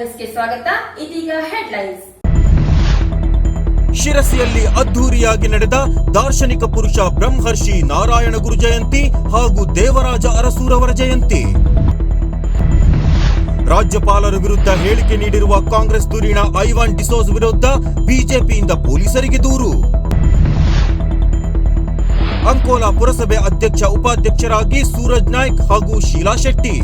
ನ್ಯೂಸ್ಗೆ ಸ್ವಾಗತ. ಇದೀಗ ಹೆಡ್ಲೈನ್ಸ್. ಶಿರಸಿಯಲ್ಲಿ ಅದ್ದೂರಿಯಾಗಿ ನಡೆದ ದಾರ್ಶನಿಕ ಪುರುಷ ಬ್ರಹ್ಮರ್ಷಿ ನಾರಾಯಣ ಗುರು ಜಯಂತಿ ಹಾಗೂ ದೇವರಾಜ ಅರಸೂರವರ ಜಯಂತಿ. ರಾಜ್ಯಪಾಲರ ವಿರುದ್ಧ ಹೇಳಿಕೆ ನೀಡಿರುವ ಕಾಂಗ್ರೆಸ್ ಧುರೀಣ ಐವಾನ್ ಡಿಸೋಸ್ ವಿರುದ್ಧ ಬಿಜೆಪಿಯಿಂದ ಪೊಲೀಸರಿಗೆ ದೂರು. ಅಂಕೋಲಾ ಪುರಸಭೆ ಅಧ್ಯಕ್ಷ ಉಪಾಧ್ಯಕ್ಷರಾಗಿ ಸೂರಜ್ ನಾಯ್ಕ್ ಹಾಗೂ ಶೀಲಾ ಶೆಟ್ಟಿ.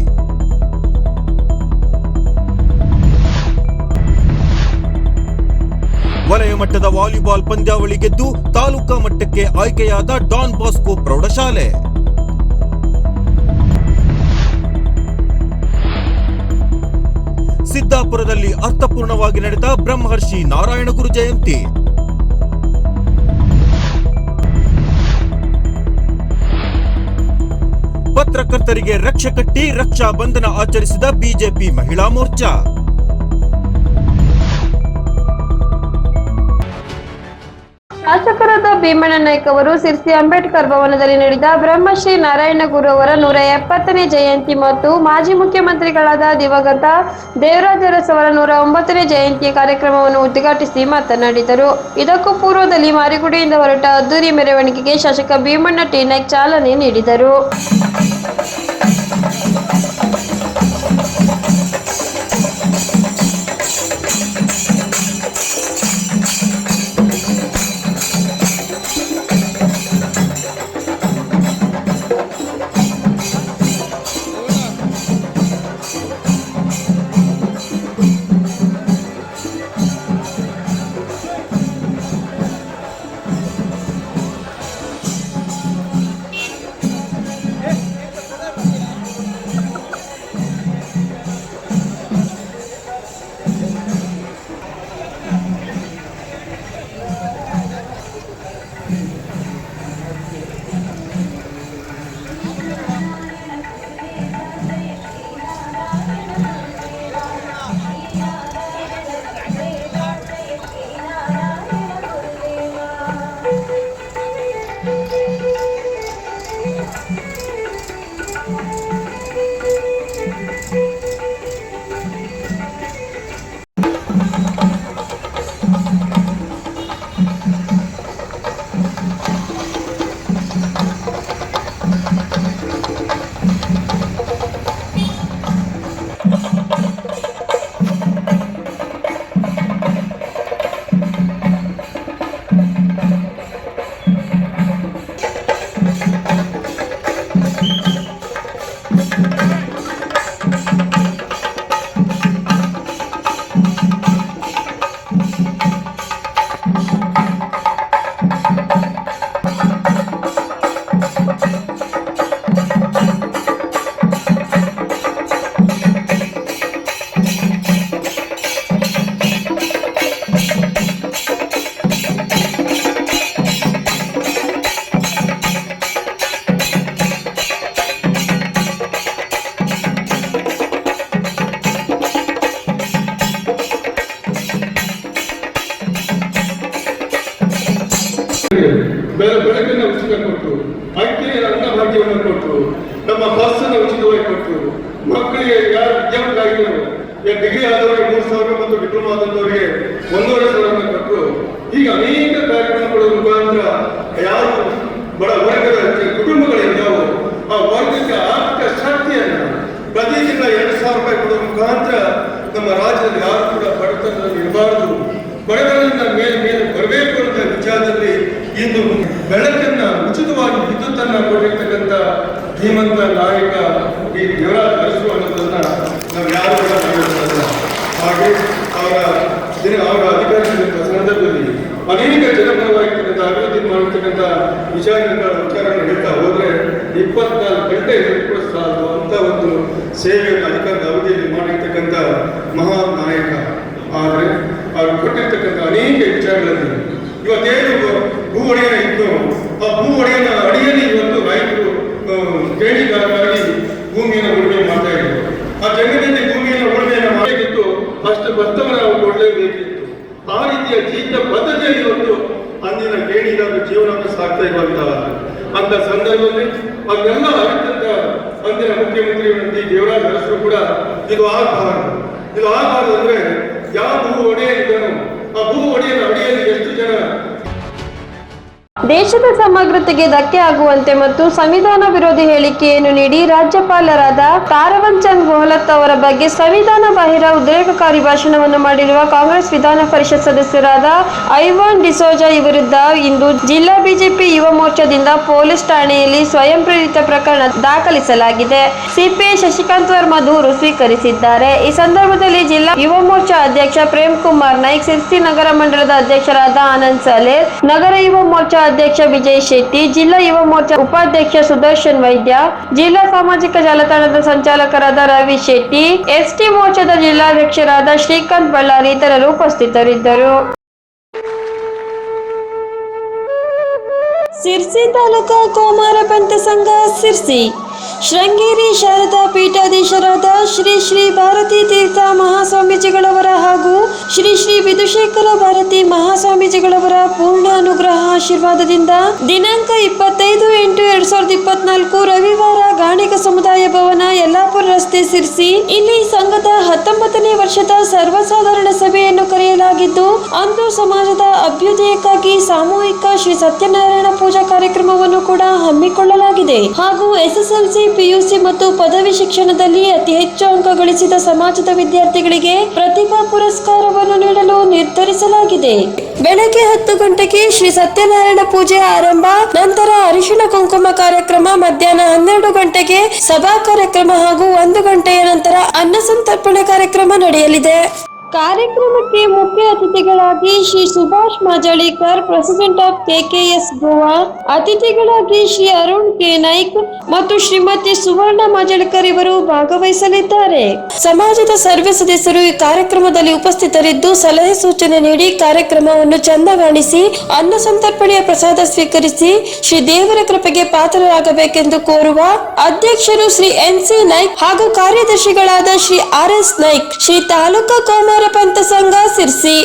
ವಲಯ ಮಟ್ಟದ ವಾಲಿಬಾಲ್ ಪಂದ್ಯಾವಳಿ ಗೆದ್ದು ತಾಲೂಕಾ ಮಟ್ಟಕ್ಕೆ ಆಯ್ಕೆಯಾದ ಡಾನ್ ಬಾಸ್ಕೋ ಪ್ರೌಢಶಾಲೆ. ಸಿದ್ದಾಪುರದಲ್ಲಿ ಅರ್ಥಪೂರ್ಣವಾಗಿ ನಡೆದ ಬ್ರಹ್ಮರ್ಷಿ ನಾರಾಯಣ ಗುರು ಜಯಂತಿ. ಪತ್ರಕರ್ತರಿಗೆ ರಕ್ಷೆ ಕಟ್ಟಿ ರಕ್ಷಾ ಬಂಧನ ಆಚರಿಸಿದ ಬಿಜೆಪಿ ಮಹಿಳಾ ಮೋರ್ಚಾ. ಶಾಸಕರಾದ ಭೀಮಣ್ಣ ನಾಯ್ಕ ಅವರು ಸಿರ್ಸಿ ಅಂಬೇಡ್ಕರ್ ಭವನದಲ್ಲಿ ನಡೆದ ಬ್ರಹ್ಮಶ್ರೀ ನಾರಾಯಣ ಗುರು ಅವರ ನೂರ ಎಪ್ಪತ್ತನೇ ಜಯಂತಿ ಮತ್ತು ಮಾಜಿ ಮುಖ್ಯಮಂತ್ರಿಗಳಾದ ದಿವಂಗತ ದೇವರಾಜ ಅರಸ್ ಅವರ ನೂರ ಒಂಬತ್ತನೇ ಜಯಂತಿ ಕಾರ್ಯಕ್ರಮವನ್ನು ಉದ್ಘಾಟಿಸಿ ಮಾತನಾಡಿದರು. ಇದಕ್ಕೂ ಪೂರ್ವದಲ್ಲಿ ಮಾರಿಗುಡಿಯಿಂದ ಹೊರಟ ಅದ್ದೂರಿ ಮೆರವಣಿಗೆಗೆ ಶಾಸಕ ಭೀಮಣ್ಣ ಟಿ ಚಾಲನೆ ನೀಡಿದರು. ಉಚಿತ ಕೊಟ್ಟರು ಅಕ್ಕಿ ಅನ್ನಭಾಗ್ಯವನ್ನು ಕೊಟ್ಟರು ನಮ್ಮ ಬಸ್ ಅನ್ನು ಉಚಿತವಾಗಿ ಕೊಟ್ಟರು ಮಕ್ಕಳಿಗೆ ಯಾರು ವಿದ್ಯಾವಂತರಾಗಿದ್ದರು ಡಿಗ್ರಿ ಆದವರಿಗೆ ಮೂರು ಸಾವಿರ ಮತ್ತು ಡಿಪ್ಲೊಮಾ ಆದವರಿಗೆ ಒಂದೂವರೆ ಸಾವಿರ ಕೊಟ್ಟರು ಈಗ ಅನೇಕ ಕಾರ್ಯಕ್ರಮಗಳ ಮುಖಾಂತರ ಯಾರು ಬಡ ವರ್ಗದ ಕುಟುಂಬಗಳಿದ್ದಾವೋ ಆ ವರ್ಗಕ್ಕೆ ಆರ್ಥಿಕ ಶಕ್ತಿಯನ್ನ ಪ್ರತಿ ತಿಂಗಳ ಎರಡು ಸಾವಿರ ರೂಪಾಯಿ ಕೊಡುವ ಮುಖಾಂತರ ನಮ್ಮ ರಾಜ್ಯದಲ್ಲಿ ಯಾರು ಕೂಡ ಬಡತನದಲ್ಲಿ ಇರಬಾರದು. ಬಡತನದಿಂದ ಮೇಲೆ ಮೇಲೆ ಬರಬೇಕು ಅಂತ ವಿಚಾರದಲ್ಲಿ ಇಂದು ಬೆಳಕನ್ನ ಉಚಿತವಾಗಿ ವಿದ್ಯುತ್ತನ್ನ ಕೊಟ್ಟಿರ್ತಕ್ಕಂಥ ಧೀಮಂತ ನಾಯಕ ಈ ದೇವರ ಕಲಿಸುವ ಅನ್ನೋದನ್ನ ನಾವು ಯಾರು ಕೂಡ. ಹಾಗೆ ಅವರ ದಿನ ಅವರ ಅಧಿಕಾರಿಗಳ ಸಂದರ್ಭದಲ್ಲಿ ಅನೇಕ ಜನಪರವಾಗಿರ್ತಕ್ಕಂಥ ಅಭಿವೃದ್ಧಿ ಮಾಡಿರ್ತಕ್ಕಂಥ ವಿಚಾರಗಳ ವಿಚಾರ ಹೇಳ್ತಾ ಹೋದ್ರೆ ಇಪ್ಪತ್ನಾಲ್ಕು ಗಂಟೆ ಕೂಡ ಸಾಲದು ಅಂತ ಒಂದು ಸೇವೆಯನ್ನು ಅಧಿಕಾರದ ಅವಧಿಯಲ್ಲಿ ಮಾಡಿರ್ತಕ್ಕಂಥ ಮಹಾ ನಾಯಕ ಆದರೆ ಅವರು ಕೊಟ್ಟಿರ್ತಕ್ಕಂಥ ಅನೇಕ ವಿಚಾರಗಳಲ್ಲಿ ಇವತ್ತೇನು ಭೂ ಒಡೆಯನ ಇತ್ತು ಆ ಭೂ ಒಡೆಯನ ಅಡಿಯಲ್ಲಿ ಇವತ್ತು ರೈತರು ಗೇಣಿಗಾರರಾಗಿ ಭೂಮಿಯನ್ನು ಉಳುಮೆ ಮಾಡ್ತಾ ಇದ್ರು ಆ ಜಗದಲ್ಲಿ ಭೂಮಿಯನ್ನು ಉಳುಮೆಯನ್ನು ಮಾಡಬೇಕಿತ್ತು. ಅಷ್ಟು ಭತ್ತವನ್ನು ನಾವು ಕೊಡಲೇಬೇಕಿತ್ತು ಆ ರೀತಿಯ ಜೀವಿತ ಪದ್ಧತಿಯಲ್ಲಿ ಇವತ್ತು ಅಂದಿನ ಗೇಣಿಗಾರರ ಜೀವನವನ್ನು ಸಾಗ್ತಾ ಇರುವಂತಹ ಅಂತ ಸಂದರ್ಭದಲ್ಲಿ ಅದನ್ನೆಲ್ಲ ಅರಿತಂತ ಅಂದಿನ ಮುಖ್ಯಮಂತ್ರಿ ಡಿ ದೇವರಾಜ ಅರಸರು ಕೂಡ ಇದು ಆಗಬಾರದು ಇದು ಆಗಬಾರ್ದು ದೇಶದ ಸಮಗ್ರತೆಗೆ ಧಕ್ಕೆ ಆಗುವಂತೆ ಮತ್ತು ಸಂವಿಧಾನ ವಿರೋಧಿ ಹೇಳಿಕೆಯನ್ನು ನೀಡಿ ರಾಜ್ಯಪಾಲರಾದ ತಾರವನ್ ಚಂದ್ ಗೆಹ್ಲೋಟ್ ಅವರ ಬಗ್ಗೆ ಸಂವಿಧಾನ ಬಾಹಿರ ಉದ್ರೇಕಕಾರಿ ಭಾಷಣವನ್ನು ಮಾಡಿರುವ ಕಾಂಗ್ರೆಸ್ ವಿಧಾನ ಪರಿಷತ್ ಸದಸ್ಯರಾದ ಐವಾನ್ ಡಿಸೋಜಾ ವಿರುದ್ಧ ಇಂದು ಜಿಲ್ಲಾ ಬಿಜೆಪಿ ಯುವ ಮೋರ್ಚಾದಿಂದ ಪೊಲೀಸ್ ಠಾಣೆಯಲ್ಲಿ ಸ್ವಯಂ ಪ್ರೇರಿತ ಪ್ರಕರಣ ದಾಖಲಿಸಲಾಗಿದೆ. ಸಿಪಿಐ ಶಶಿಕಾಂತ್ ವರ್ಮ ದೂರು ಸ್ವೀಕರಿಸಿದ್ದಾರೆ. ಈ ಸಂದರ್ಭದಲ್ಲಿ ಜಿಲ್ಲಾ ಯುವ ಮೋರ್ಚಾ ಅಧ್ಯಕ್ಷ ಪ್ರೇಮ್ ಕುಮಾರ್ ನಾಯ್ಕ್, ಸಿರ್ಸಿ ನಗರ ಮಂಡಲದ ಅಧ್ಯಕ್ಷರಾದ ಆನಂದ್ ಸಲೇರ್, ನಗರ ಯುವ ಮೋರ್ಚಾ ಅಧ್ಯಕ್ಷ ವಿಜಯ್ ಶೆಟ್ಟಿ, ಜಿಲ್ಲಾ ಯುವ ಮೋರ್ಚಾ ಉಪಾಧ್ಯಕ್ಷ ಸುದರ್ಶನ್ ವೈದ್ಯ, ಜಿಲ್ಲಾ ಸಾಮಾಜಿಕ ಜಾಲತಾಣದ ಸಂಚಾಲಕರಾದ ರವಿ ಶೆಟ್ಟಿ, ಎಸ್ಟಿ ಮೋರ್ಚಾದ ಜಿಲ್ಲಾಧ್ಯಕ್ಷರಾದ ಶ್ರೀಕಾಂತ್ ಬಳ್ಳಾರಿ ಇತರರು ಉಪಸ್ಥಿತರಿದ್ದರು. ಸಿರ್ಸಿ ತಾಲೂಕಾ ಕೋಮಾರ ಪಂಥ ಸಂಘ ಸಿರ್ಸಿ. ಶೃಂಗೇರಿ ಶಾರದಾ ಪೀಠಾಧೀಶರಾದ ಶ್ರೀ ಶ್ರೀ ಭಾರತೀ ತೀರ್ಥ ಮಹಾಸ್ವಾಮೀಜಿಗಳವರ ಹಾಗೂ ಶ್ರೀ ಶ್ರೀ ವಿಧುಶೇಖರ ಭಾರತಿ ಮಹಾಸ್ವಾಮೀಜಿಗಳವರ ಪೂರ್ಣ ಅನುಗ್ರಹ ಆಶೀರ್ವಾದದಿಂದ ದಿನಾಂಕ ಇಪ್ಪತ್ತೈದು ಎಂಟು ಎರಡ್ ಸಾವಿರದ ಇಪ್ಪತ್ನಾಲ್ಕು ರವಿವಾರ ಗಾಣಿಗ ಸಮುದಾಯ ಭವನ ಯಲ್ಲಾಪುರ ರಸ್ತೆ ಸಿರಿಸಿ. ಇಲ್ಲಿ ಸಂಘದ ಹತ್ತೊಂಬತ್ತನೇ ವರ್ಷದ ಸರ್ವಸಾಧಾರಣ ಸಭೆಯನ್ನು ಕರೆಯಲಾಗಿದ್ದು, ಅಂದು ಸಮಾಜದ ಅಭ್ಯುದಯಕ್ಕಾಗಿ ಸಾಮೂಹಿಕ ಶ್ರೀ ಸತ್ಯನಾರಾಯಣ ಪೂಜಾ ಕಾರ್ಯಕ್ರಮವನ್ನು ಕೂಡ ಹಮ್ಮಿಕೊಳ್ಳಲಾಗಿದೆ. ಹಾಗೂ ಎಸ್ಎಸ್ಎಲ್ಸಿ ಪಿಯುಸಿ ಮತ್ತು ಪದವಿ ಶಿಕ್ಷಣದಲ್ಲಿ ಅತಿ ಹೆಚ್ಚು ಅಂಕ ಗಳಿಸಿದ ಸಮಾಜದ ವಿದ್ಯಾರ್ಥಿಗಳಿಗೆ ಪ್ರತಿಭಾ ಪುರಸ್ಕಾರವನ್ನು ನೀಡಲು ನಿರ್ಧರಿಸಲಾಗಿದೆ. ಬೆಳಗ್ಗೆ ಹತ್ತು ಗಂಟೆಗೆ ಶ್ರೀ ಸತ್ಯನಾರಾಯಣ ಪೂಜೆ ಆರಂಭ, ನಂತರ ಅರಿಶಿಣ ಕುಂಕುಮ ಕಾರ್ಯಕ್ರಮ ಮಧ್ಯಾಹ್ನ ಹನ್ನೆರಡು ಗಂಟೆಗೆ ಸಭಾ ಕಾರ್ಯಕ್ರಮ ಹಾಗೂ ಒಂದು ಗಂಟೆಯ ನಂತರ ಅನ್ನ ಸಂತರ್ಪಣೆ ಕಾರ್ಯಕ್ರಮ ನಡೆಯಲಿದೆ. ಕಾರ್ಯಕ್ರಮಕ್ಕೆ ಮುಖ್ಯ ಅತಿಥಿಗಳಾಗಿ Shri Subhash Majalikar president of KKS Goa ಅತಿಥಿಗಳಾಗಿ ಶ್ರೀ ಅರುಣ್ ಕೆ. ನಾಯ್ಕ್ ಮತ್ತು ಶ್ರೀಮತಿ ಸುವರ್ಣ ಮಾಜಳಿಕರ್ ಇವರು ಭಾಗವಹಿಸಲಿದ್ದಾರೆ. ಸಮಾಜದ ಸರ್ವ ಸದಸ್ಯರು ಈ ಕಾರ್ಯಕ್ರಮದಲ್ಲಿ ಉಪಸ್ಥಿತರಿದ್ದು ಸಲಹೆ ಸೂಚನೆ ನೀಡಿ ಕಾರ್ಯಕ್ರಮವನ್ನು ಚಂದಗಾಣಿಸಿ, ಅನ್ನ ಸಂತರ್ಪಣೆಯ ಪ್ರಸಾದ ಸ್ವೀಕರಿಸಿ ಶ್ರೀ ದೇವರ ಕೃಪೆಗೆ ಪಾತ್ರರಾಗಬೇಕೆಂದು ಕೋರುವ ಅಧ್ಯಕ್ಷರು ಶ್ರೀ ಎನ್ ಸಿ ನಾಯ್ಕ್ ಹಾಗೂ ಕಾರ್ಯದರ್ಶಿಗಳಾದ ಶ್ರೀ ಆರ್ ಎಸ್ ನಾಯ್ಕ್. ಶ್ರೀ ತಾಲೂಕಾ ಕೋಮಾರ ಪಂಥ ಸಂಘ ಸಿರ್ಸಿ.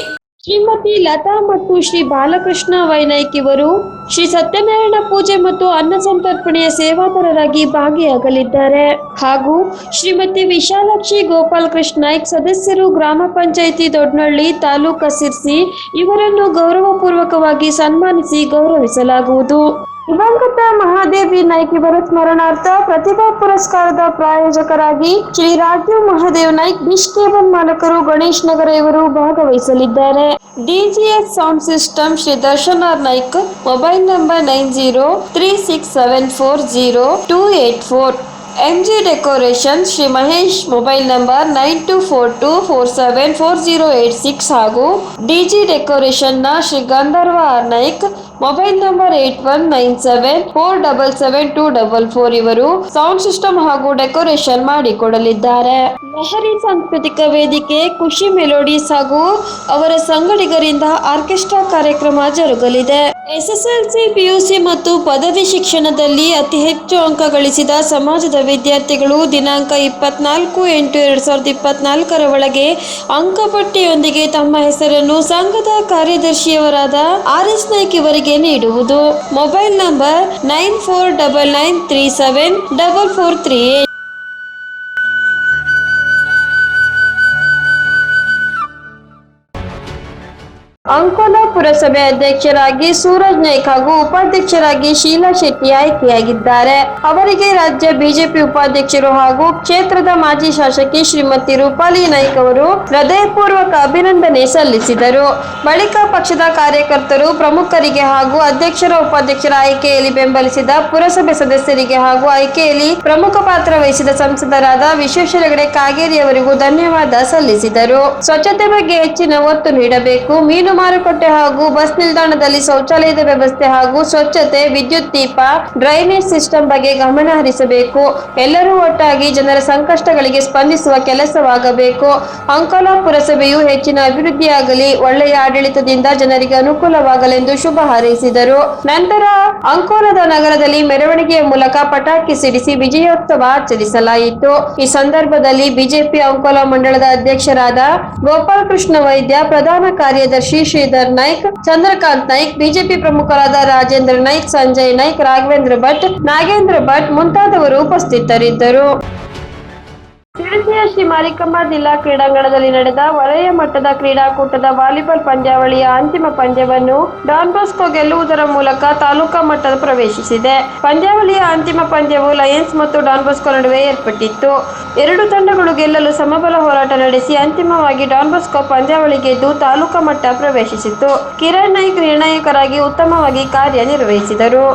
ಶ್ರೀಮತಿ ಲತಾ ಮತ್ತು ಶ್ರೀ ಬಾಲಕೃಷ್ಣ ವೈನಾಯ್ಕ ಇವರು ಶ್ರೀ ಸತ್ಯನಾರಾಯಣ ಪೂಜೆ ಮತ್ತು ಅನ್ನ ಸಂತರ್ಪಣೆಯ ಸೇವಾಪರರಾಗಿ ಭಾಗಿಯಾಗಲಿದ್ದಾರೆ. ಹಾಗೂ ಶ್ರೀಮತಿ ವಿಶಾಲಾಕ್ಷಿ ಗೋಪಾಲ್ ಕೃಷ್ಣ ನಾಯ್ಕ್ ಸದಸ್ಯರು ಗ್ರಾಮ ಪಂಚಾಯಿತಿ ದೊಡ್ಡನಹಳ್ಳಿ ತಾಲೂಕು ಸಿರ್ಸಿ ಇವರನ್ನು ಗೌರವಪೂರ್ವಕವಾಗಿ ಸನ್ಮಾನಿಸಿ ಗೌರವಿಸಲಾಗುವುದು. ದಿವಂಗತ ಮಹಾದೇವಿ ನಾಯ್ಕಿ ಇವರ ಸ್ಮರಣಾರ್ಥ ಪ್ರತಿಭಾ ಪುರಸ್ಕಾರದ ಪ್ರಾಯೋಜಕರಾಗಿ ಶ್ರೀ ರಾಜೀವ್ ಮಹಾದೇವ್ ನಾಯ್ಕ್ ಕೇಬಲ್ ಮಾಲಕರು ಗಣೇಶ್ ನಗರ ಇವರು ಭಾಗವಹಿಸಲಿದ್ದಾರೆ. DGS sound system Shri Darshan R Naik, mobile number nine zero three six seven four zero two eight four. MG decoration Shri Mahesh, mobile number nine two four two four seven four zero eight six ಹಾಗೂ DG ಡೆಕೋರೇಷನ್ನ Shri Gandharva R Naik mobile number eight one nine seven four double seven two double four ಇವರು sound system ಹಾಗೂ decoration ಮಾಡಿಕೊಡಲಿದ್ದಾರೆ. ಲಹರಿ ಸಾಂಸ್ಕೃತಿಕ ವೇದಿಕೆ, ಖುಷಿ melodies ಹಾಗೂ ಅವರ ಸಂಗಡಿಗರಿಂದ ಆರ್ಕೆಸ್ಟ್ರಾ ಕಾರ್ಯಕ್ರಮ ಜರುಗಲಿದೆ. ಎಸ್ಎಸ್ಎಲ್ಸಿ, ಪಿಯುಸಿ ಮತ್ತು ಪದವಿ ಶಿಕ್ಷಣದಲ್ಲಿ ಅತಿ ಹೆಚ್ಚು ಅಂಕ ಗಳಿಸಿದ ಸಮಾಜದ ವಿದ್ಯಾರ್ಥಿಗಳು ದಿನಾಂಕ ಇಪ್ಪತ್ನಾಲ್ಕು ಎಂಟು ಎರಡು ಸಾವಿರದ ಇಪ್ಪತ್ನಾಲ್ಕರ ಒಳಗೆ ಅಂಕಪಟ್ಟಿಯೊಂದಿಗೆ ತಮ್ಮ ಹೆಸರನ್ನು ಸಂಘದ ಕಾರ್ಯದರ್ಶಿಯವರಾದ ಆರ್ ಎಸ್ ನಾಯ್ಕ್ ಇವರಿಗೆ ನೀಡುವುದು. Mobile number nine four double nine three seven double four three Ankola ಪುರಸಭೆ ಅಧ್ಯಕ್ಷರಾಗಿ ಸೂರಜ್ ನಾಯ್ಕ ಹಾಗೂ ಉಪಾಧ್ಯಕ್ಷರಾಗಿ ಶೀಲಾ ಶೆಟ್ಟಿ ಆಯ್ಕೆಯಾಗಿದ್ದಾರೆ. ಅವರಿಗೆ ರಾಜ್ಯ ಬಿಜೆಪಿ ಉಪಾಧ್ಯಕ್ಷರು ಹಾಗೂ ಕ್ಷೇತ್ರದ ಮಾಜಿ ಶಾಸಕಿ ಶ್ರೀಮತಿ ರೂಪಾಲಿ ನಾಯ್ಕ ಅವರು ಹೃದಯಪೂರ್ವಕ ಅಭಿನಂದನೆ ಸಲ್ಲಿಸಿದರು. ಬಳಿಕ ಪಕ್ಷದ ಕಾರ್ಯಕರ್ತರು ಪ್ರಮುಖರಿಗೆ ಹಾಗೂ ಅಧ್ಯಕ್ಷರ ಉಪಾಧ್ಯಕ್ಷರ ಆಯ್ಕೆಯಲ್ಲಿ ಬೆಂಬಲಿಸಿದ ಪುರಸಭೆ ಸದಸ್ಯರಿಗೆ ಹಾಗೂ ಆಯ್ಕೆಯಲ್ಲಿ ಪ್ರಮುಖ ಪಾತ್ರ ವಹಿಸಿದ ಸಂಸದರಾದ ವಿಶ್ವೇಶ್ವರ ಹೆಗಡೆ ಕಾಗೇರಿ ಅವರಿಗೂ ಧನ್ಯವಾದ ಸಲ್ಲಿಸಿದರು. ಸ್ವಚ್ಛತೆ ಬಗ್ಗೆ ಹೆಚ್ಚಿನ ಒತ್ತು ನೀಡಬೇಕು. ಮೀನು ಮಾರುಕಟ್ಟೆ ಹಾಗೂ ಬಸ್ ನಿಲ್ದಾಣದಲ್ಲಿ ಶೌಚಾಲಯದ ವ್ಯವಸ್ಥೆ ಹಾಗೂ ಸ್ವಚ್ಛತೆ, ವಿದ್ಯುತ್ ದೀಪ, ಡ್ರೈನೇಜ್ ಸಿಸ್ಟಮ್ ಬಗ್ಗೆ ಗಮನ ಹರಿಸಬೇಕು. ಎಲ್ಲರೂ ಒಟ್ಟಾಗಿ ಜನರ ಸಂಕಷ್ಟಗಳಿಗೆ ಸ್ಪಂದಿಸುವ ಕೆಲಸವಾಗಬೇಕು. ಅಂಕೋಲಾ ಪುರಸಭೆಯು ಹೆಚ್ಚಿನ ಅಭಿವೃದ್ಧಿಯಾಗಲಿ, ಒಳ್ಳೆಯ ಆಡಳಿತದಿಂದ ಜನರಿಗೆ ಅನುಕೂಲವಾಗಲೆಂದು ಶುಭ ಹಾರೈಸಿದರು. ನಂತರ ಅಂಕೋಲದ ನಗರದಲ್ಲಿ ಮೆರವಣಿಗೆಯ ಮೂಲಕ ಪಟಾಕಿ ಸಿಡಿಸಿ ವಿಜಯೋತ್ಸವ ಆಚರಿಸಲಾಯಿತು. ಈ ಸಂದರ್ಭದಲ್ಲಿ ಬಿಜೆಪಿ ಅಂಕೋಲಾ ಮಂಡಳದ ಅಧ್ಯಕ್ಷರಾದ ಗೋಪಾಲಕೃಷ್ಣ ವೈದ್ಯ, ಪ್ರಧಾನ ಕಾರ್ಯದರ್ಶಿ ಶ್ರೀಧರ್ ನಾಯ್ಕ್, ಚಂದ್ರಕಾಂತ್ ನಾಯ್ಕ್, ಬಿಜೆಪಿ ಪ್ರಮುಖರಾದ ರಾಜೇಂದ್ರ ನಾಯ್ಕ್, ಸಂಜಯ್ ನಾಯ್ಕ್, ರಾಘವೇಂದ್ರ ಭಟ್, ನಾಗೇಂದ್ರ ಭಟ್ ಮುಂತಾದವರು ಉಪಸ್ಥಿತರಿದ್ದರು. ಶಿರಸಿಯ ಶ್ರೀ ಮಾರಿಕಮ್ಮ ಜಿಲ್ಲಾ ಕ್ರೀಡಾಂಗಣದಲ್ಲಿ ನಡೆದ ವಲಯ ಮಟ್ಟದ ಕ್ರೀಡಾಕೂಟದ ವಾಲಿಬಾಲ್ ಪಂದ್ಯಾವಳಿಯ ಅಂತಿಮ ಪಂದ್ಯವನ್ನು ಡಾನ್ ಬಾಸ್ಕೋ ಗೆಲ್ಲುವುದರ ಮೂಲಕ ತಾಲೂಕಾ ಮಟ್ಟದ ಪ್ರವೇಶಿಸಿದೆ. ಪಂದ್ಯಾವಳಿಯ ಅಂತಿಮ ಪಂದ್ಯವು ಲಯನ್ಸ್ ಮತ್ತು ಡಾನ್ ಬಾಸ್ಕೋ ನಡುವೆ ಏರ್ಪಟ್ಟಿತ್ತು. ಎರಡು ತಂಡಗಳು ಗೆಲ್ಲಲು ಸಮಬಲ ಹೋರಾಟ ನಡೆಸಿ ಅಂತಿಮವಾಗಿ ಡಾನ್ ಬಾಸ್ಕೋ ಪಂದ್ಯಾವಳಿ ಗೆದ್ದು ತಾಲೂಕಾ ಮಟ್ಟ ಪ್ರವೇಶಿಸಿತು ಕಿರಣ್ ನಾಯ್ಕ್ ನಿರ್ಣಾಯಕರಾಗಿ ಉತ್ತಮವಾಗಿ ಕಾರ್ಯನಿರ್ವಹಿಸಿದರು.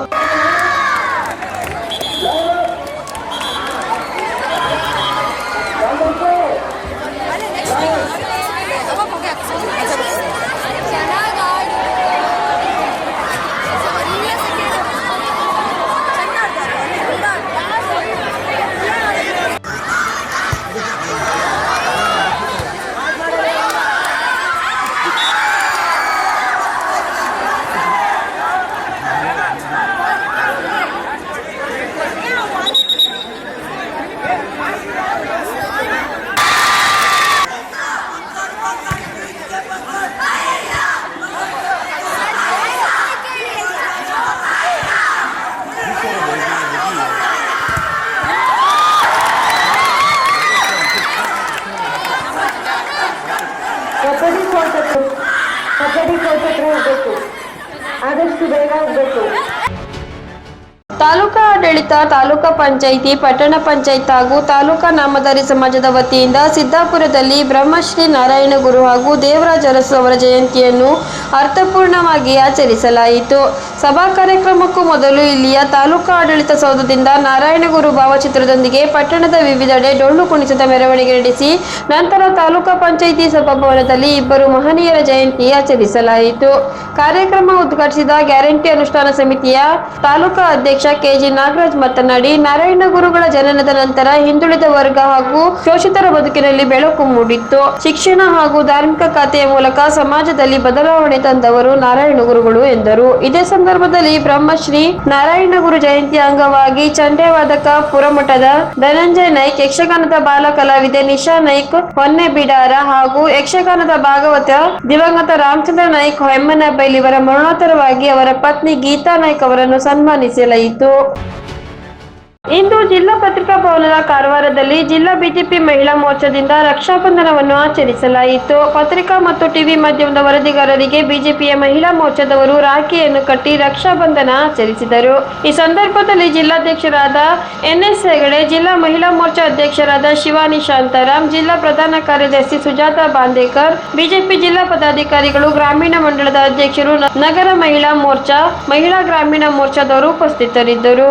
ತಾಲೂಕಾ ಆಡಳಿತ ತಾಲೂಕಾ ಪಂಚಾಯಿತಿ, ಪಟ್ಟಣ ಪಂಚಾಯತ್ ಹಾಗೂ ತಾಲೂಕಾ ನಾಮಧಾರಿ ಸಮಾಜದ ವತಿಯಿಂದ ಸಿದ್ದಾಪುರದಲ್ಲಿ ಬ್ರಹ್ಮಶ್ರೀ ನಾರಾಯಣ ಗುರು ಹಾಗೂ ದೇವರಾಜ ಅರಸು ಅವರ ಜಯಂತಿಯನ್ನು ಅರ್ಥಪೂರ್ಣವಾಗಿ ಆಚರಿಸಲಾಯಿತು. ಸಭಾ ಕಾರ್ಯಕ್ರಮಕ್ಕೂ ಮೊದಲು ಇಲ್ಲಿಯ ತಾಲೂಕಾ ಆಡಳಿತ ಸೌಧದಿಂದ ನಾರಾಯಣಗುರು ಭಾವಚಿತ್ರದೊಂದಿಗೆ ಪಟ್ಟಣದ ವಿವಿಧೆಡೆ ಡೊಳ್ಳು ಕುಣಿತದ ಮೆರವಣಿಗೆ ನಡೆಸಿ ನಂತರ ತಾಲೂಕಾ ಪಂಚಾಯಿತಿ ಸಭಾಭವನದಲ್ಲಿ ಇಬ್ಬರು ಮಹನೀಯರ ಜಯಂತಿ ಆಚರಿಸಲಾಯಿತು. ಕಾರ್ಯಕ್ರಮ ಉದ್ಘಾಟಿಸಿದ ಗ್ಯಾರಂಟಿ ಅನುಷ್ಠಾನ ಸಮಿತಿಯ ತಾಲೂಕಾ ಅಧ್ಯಕ್ಷ ಕೆಜಿ ನಾಗರಾಜ್ ಮಾತನಾಡಿ, ನಾರಾಯಣಗುರುಗಳ ಜನನದ ನಂತರ ಹಿಂದುಳಿದ ವರ್ಗ ಹಾಗೂ ಶೋಷಿತರ ಬದುಕಿನಲ್ಲಿ ಬೆಳಕು ಮೂಡಿತ್ತು. ಶಿಕ್ಷಣ ಹಾಗೂ ಧಾರ್ಮಿಕ ಖಾತೆಯ ಮೂಲಕ ಸಮಾಜದಲ್ಲಿ ಬದಲಾವಣೆ ತಂದವರು ನಾರಾಯಣ ಗುರುಗಳು ಎಂದರು. ಇದೇ ಸಂದರ್ಭದಲ್ಲಿ ಬ್ರಹ್ಮಶ್ರೀ ನಾರಾಯಣ ಗುರು ಜಯಂತಿ ಅಂಗವಾಗಿ ಚಂಡೆವಾದಕ ಪುರಮಠದ ಧನಂಜಯ ನಾಯ್ಕ್ ಯಕ್ಷಗಾನದ ಬಾಲ ಕಲಾವಿದೆ ನಿಶಾ ನಾಯ್ಕ್, ಹೊನ್ನೆ ಬಿಡಾರ ಹಾಗೂ ಯಕ್ಷಗಾನದ ಭಾಗವತ ದಿವಂಗತ ರಾಮಚಂದ್ರ ನಾಯ್ಕ್ ಹೆಮ್ಮನಬೈಲ್ ಇವರ ಮರಣೋತ್ತರವಾಗಿ ಅವರ ಪತ್ನಿ ಗೀತಾ ನಾಯ್ಕ್ ಅವರನ್ನು ಸನ್ಮಾನಿಸಲಾಯಿತು. ಇಂದು ಜಿಲ್ಲಾ ಪತ್ರಿಕಾ ಭವನದ ಕಾರವಾರದಲ್ಲಿ ಜಿಲ್ಲಾ ಬಿಜೆಪಿ ಮಹಿಳಾ ಮೋರ್ಚಾದಿಂದ ರಕ್ಷಾಬಂಧನವನ್ನು ಆಚರಿಸಲಾಯಿತು. ಪತ್ರಿಕಾ ಮತ್ತು ಟಿವಿ ಮಾಧ್ಯಮದ ವರದಿಗಾರರಿಗೆ ಬಿಜೆಪಿಯ ಮಹಿಳಾ ಮೋರ್ಚಾದವರು ರಾಖಿಯನ್ನು ಕಟ್ಟಿ ರಕ್ಷಾಬಂಧನ ಆಚರಿಸಿದರು. ಈ ಸಂದರ್ಭದಲ್ಲಿ ಜಿಲ್ಲಾಧ್ಯಕ್ಷರಾದ ಎನ್ಎಸ್ ಹೆಗಡೆ, ಜಿಲ್ಲಾ ಮಹಿಳಾ ಮೋರ್ಚಾ ಅಧ್ಯಕ್ಷರಾದ ಶಿವಾನಿ ಶಾಂತಾರಾಮ್ ಜಿಲ್ಲಾ ಪ್ರಧಾನ ಕಾರ್ಯದರ್ಶಿ ಸುಜಾತಾ ಬಾಂದೇಕರ್, ಬಿಜೆಪಿ ಜಿಲ್ಲಾ ಪದಾಧಿಕಾರಿಗಳು, ಗ್ರಾಮೀಣ ಮಂಡಳದ ಅಧ್ಯಕ್ಷರು ನಗರ ಮಹಿಳಾ ಮೋರ್ಚಾ, ಮಹಿಳಾ ಗ್ರಾಮೀಣ ಮೋರ್ಚಾದವರು ಉಪಸ್ಥಿತರಿದ್ದರು.